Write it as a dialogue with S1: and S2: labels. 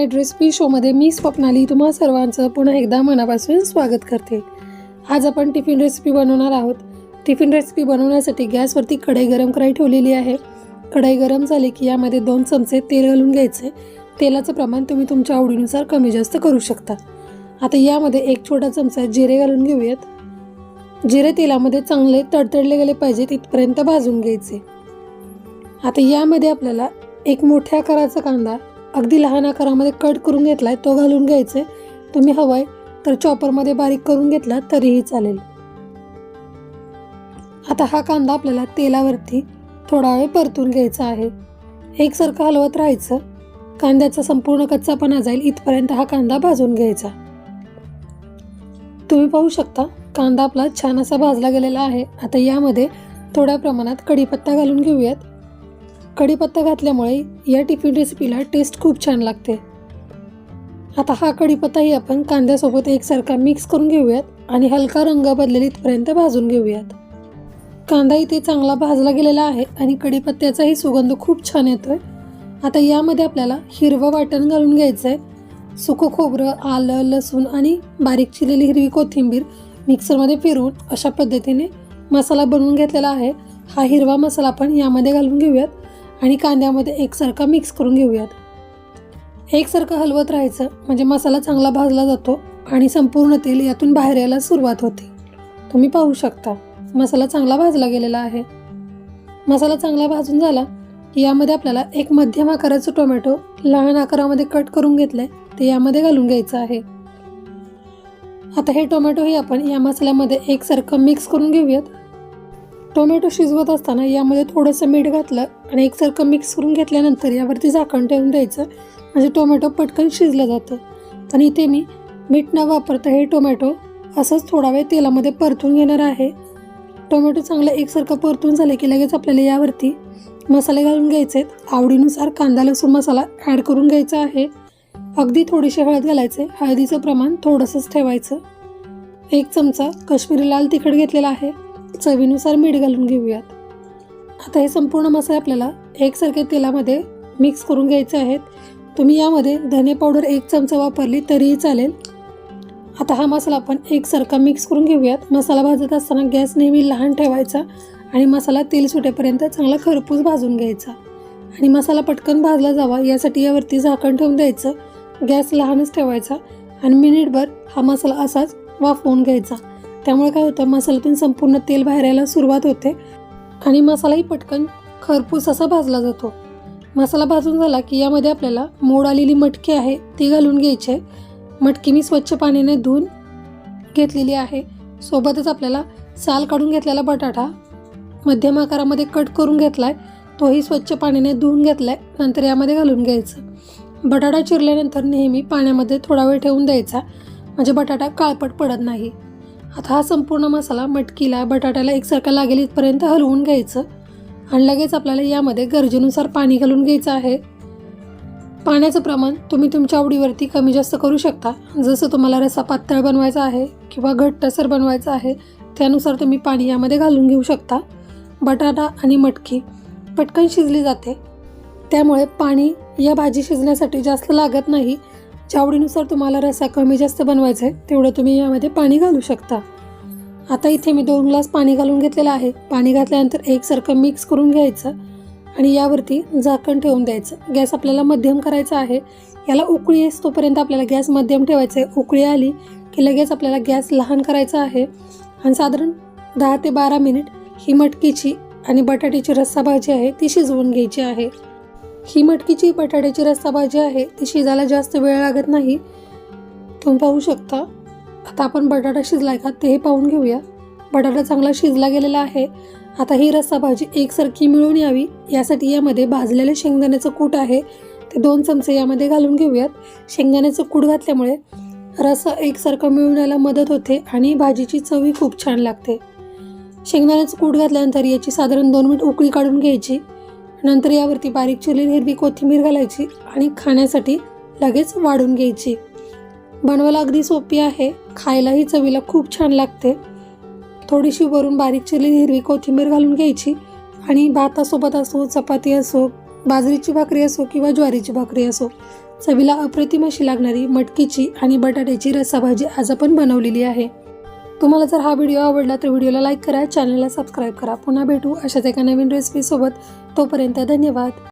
S1: Night recipe शोमध्ये मी स्वप्नाली तुम्हा सर्वांचं पुन्हा एकदा मनापासून स्वागत करते. आज आपण टिफिन रेसिपी बनवणार आहोत. टिफिन रेसिपी बनवण्यासाठी गॅसवरती कढई गरम करायला ठेवलेली आहे. कढई गरम झाली की यामध्ये दोन चमचे तेल घालून घ्यायचे. तेलाचं प्रमाण तुम्ही तुमच्या आवडीनुसार कमी जास्त करू शकता. आता यामध्ये एक छोटा चमचा जिरे घालून घेऊयात. जिरे तेलामध्ये चांगले तडतडले गेले पाहिजे तिथपर्यंत भाजून घ्यायचे. आता यामध्ये आपल्याला एक मोठ्या आकाराचा कांदा अगदी लहान आकारामध्ये कट करून घेतला आहे तो घालून घ्यायचे. तुम्ही हवं आहे तर चॉपरमध्ये बारीक करून घेतला तरीही चालेल. आता हा कांदा आपल्याला तेलावरती थोडा वेळ परतून घ्यायचा आहे. एकसारखं हलवत राहायचं. कांद्याचा संपूर्ण कच्चापणा जाईल इथपर्यंत हा कांदा भाजून घ्यायचा. तुम्ही पाहू शकता कांदा आपला छान असा भाजला गेलेला आहे. आता यामध्ये थोड्या प्रमाणात कढीपत्ता घालून घेऊयात. कढीपत्ता घातल्यामुळे या टिफिन रेसिपीला टेस्ट खूप छान लागते. आता हा कढीपत्ताही आपण कांद्यासोबत एकसारखा मिक्स करून घेऊयात आणि हलका रंग बदलेल इथपर्यंत भाजून घेऊयात. कांदा इथे चांगला भाजला गेलेला आहे आणि कढीपत्त्याचाही सुगंध खूप छान येतोय. आता यामध्ये आपल्याला हिरवं वाटण घालून घ्यायचं आहे सुकं खोबरं आलं लसूण आणि बारीक चिरलेली हिरवी कोथिंबीर मिक्सरमध्ये फिरवून अशा पद्धतीने मसाला बनवून घेतलेला आहे. हा हिरवा मसाला आपण यामध्ये घालून घेऊयात. आणि कांद्यामध्ये एकसारखा मिक्स करून घेऊयात. एकसारखं हलवत राहायचं म्हणजे मसाला चांगला भाजला जातो आणि संपूर्ण तेल यातून बाहेर यायला सुरुवात होते. तुम्ही पाहू शकता मसाला चांगला भाजला गेलेला आहे. मसाला चांगला भाजून झाला की यामध्ये आपल्याला एक मध्यम आकाराचं टोमॅटो लहान आकारामध्ये कट करून घेतलं आहे ते यामध्ये घालून घ्यायचं आहे. आता हे टोमॅटोही आपण या मसाल्यामध्ये एकसारखं मिक्स करून घेऊयात. टोमॅटो शिजवत असताना यामध्ये थोडंसं मीठ घातलं आणि एकसारखं मिक्स करून घेतल्यानंतर यावरती झाकण ठेवून द्यायचं. म्हणजे टोमॅटो पटकन शिजलं जातं. आणि इथे मी मीठ न वापरता हे टोमॅटो असंच थोडा वेळ तेलामध्ये परतून घेणार आहे. टोमॅटो चांगलं एकसारखं परतून झाले की लगेच आपल्याला यावरती मसाले घालून घ्यायचे आवडीनुसार कांदा लसूण मसाला ॲड करून घ्यायचा आहे. अगदी थोडीशी हळद घालायचे. हळदीचं प्रमाण थोडंसंच ठेवायचं. एक चमचा काश्मीरी लाल तिखट घेतलेला आहे. चवीनुसार मीठ घालून घेऊयात. आता हे संपूर्ण मसाले आपल्याला एकसारख्या तेलामध्ये मिक्स करून घ्यायचे आहेत. तुम्ही यामध्ये धने पावडर एक चमचा वापरली तरीही चालेल. आता हा मसाला आपण एकसारखा मिक्स करून घेऊयात. मसाला भाजत असताना गॅस नेहमी लहान ठेवायचा आणि मसाला तेल सुटेपर्यंत चांगला खरपूस भाजून घ्यायचा. आणि मसाला पटकन भाजला जावा यासाठी यावरती झाकण ठेवून द्यायचं. गॅस लहानच ठेवायचा आणि मिनिटभर हा मसाला असाच वाफवून घ्यायचा. त्यामुळे काय होतं मसाल्यातून संपूर्ण तेल बाहेर यायला सुरुवात होते. आणि मसालाही पटकन खरपूस असा भाजला जातो. मसाला भाजून झाला की यामध्ये आपल्याला मोड आलेली मटकी आहे ती घालून घ्यायची. आहे मटकी मी स्वच्छ पाण्याने धुवून घेतलेली आहे. सोबतच आपल्याला साल काढून घेतलेला बटाटा मध्यम आकारामध्ये कट करून घेतला आहे तोही स्वच्छ पाण्याने धुवून घेतला आहे नंतर यामध्ये घालून घ्यायचं. बटाटा चिरल्यानंतर नेहमी पाण्यामध्ये थोडा वेळ ठेवून द्यायचा. म्हणजे बटाटा काळपट पडत नाही. आता हा संपूर्ण मसाला मटकीला बटाट्याला एकसारखा लागेल इथपर्यंत हलवून घ्यायचं. आणि लगेच आपल्याला यामध्ये गरजेनुसार पाणी घालून घ्यायचं आहे. पाण्याचं प्रमाण तुम्ही तुमच्या आवडीवरती कमी जास्त करू शकता. जसं तुम्हाला रसा पातळ बनवायचा आहे किंवा घट्टसर बनवायचा आहे त्यानुसार तुम्ही पाणी यामध्ये घालून घेऊ शकता. बटाटा आणि मटकी पटकन शिजली जाते. त्यामुळे पाणी या भाजी शिजण्यासाठी जास्त लागत नाही. ज्या आवडीनुसार तुम्हाला रसा कमी जास्त बनवायचा आहे तेवढं तुम्ही यामध्ये पाणी घालू शकता. आता इथे मी दोन ग्लास पाणी घालून घेतलेलं आहे. पाणी घातल्यानंतर एकसारखं मिक्स करून घ्यायचं आणि यावरती झाकण ठेवून द्यायचं. गॅस आपल्याला मध्यम करायचा आहे. याला उकळी येस तोपर्यंत आपल्याला गॅस मध्यम ठेवायचा आहे. उकळी आली की लगेच आपल्याला गॅस लहान करायचा आहे. आणि साधारण दहा ते बारा मिनिट ही मटकीची आणि बटाट्याची रस्सा भाजी आहे ती शिजवून घ्यायची आहे. ही मटकीची बटाट्याची रस्सा भाजी आहे ती शिजायला जास्त वेळ लागत नाही. तुम्ही पाहू शकता. आता आपण बटाटा शिजलाय का ते पाहून घेऊया. बटाटा चांगला शिजला गेलेला आहे. आता ही रस्सा भाजी एकसारखी मिळून यावी. यासाठी यामध्ये भाजलेलं शेंगदाण्याचं कूट आहे. ते दोन चमचे यामध्ये घालून घेऊयात. शेंगदाण्याचं कूट घातल्यामुळे रस्सा एकसारखं मिळून यायला मदत होते आणि भाजीची चवी खूप छान लागते. शेंगदाण्याचं कूट घातल्यानंतर याची साधारण दोन मिनिट उकळी काढून घ्यायची. नंतर यावरती बारीक चिरलेली हिरवी कोथिंबीर घालायची आणि खाण्यासाठी लगेच वाढून घ्यायची. बनवायला अगदी सोपी आहे. खायलाही चवीला खूप छान लागते. थोडीशी वरून बारीक चिरलेली हिरवी कोथिंबीर घालून घ्यायची आणि भातासोबत असो चपाती असो बाजरीची भाकरी असो किंवा ज्वारीची भाकरी असो चवीला अप्रतिम अशी लागणारी मटकीची आणि बटाट्याची रसाभाजी आज आपण बनवलेली आहे. तुम्हाला जर हा व्हिडिओ आवडला तर व्हिडिओला लाईक करा चॅनलला सबस्क्राईब करा. पुन्हा भेटू अशाच एका नवीन रेसिपीसोबत तोपर्यंत धन्यवाद.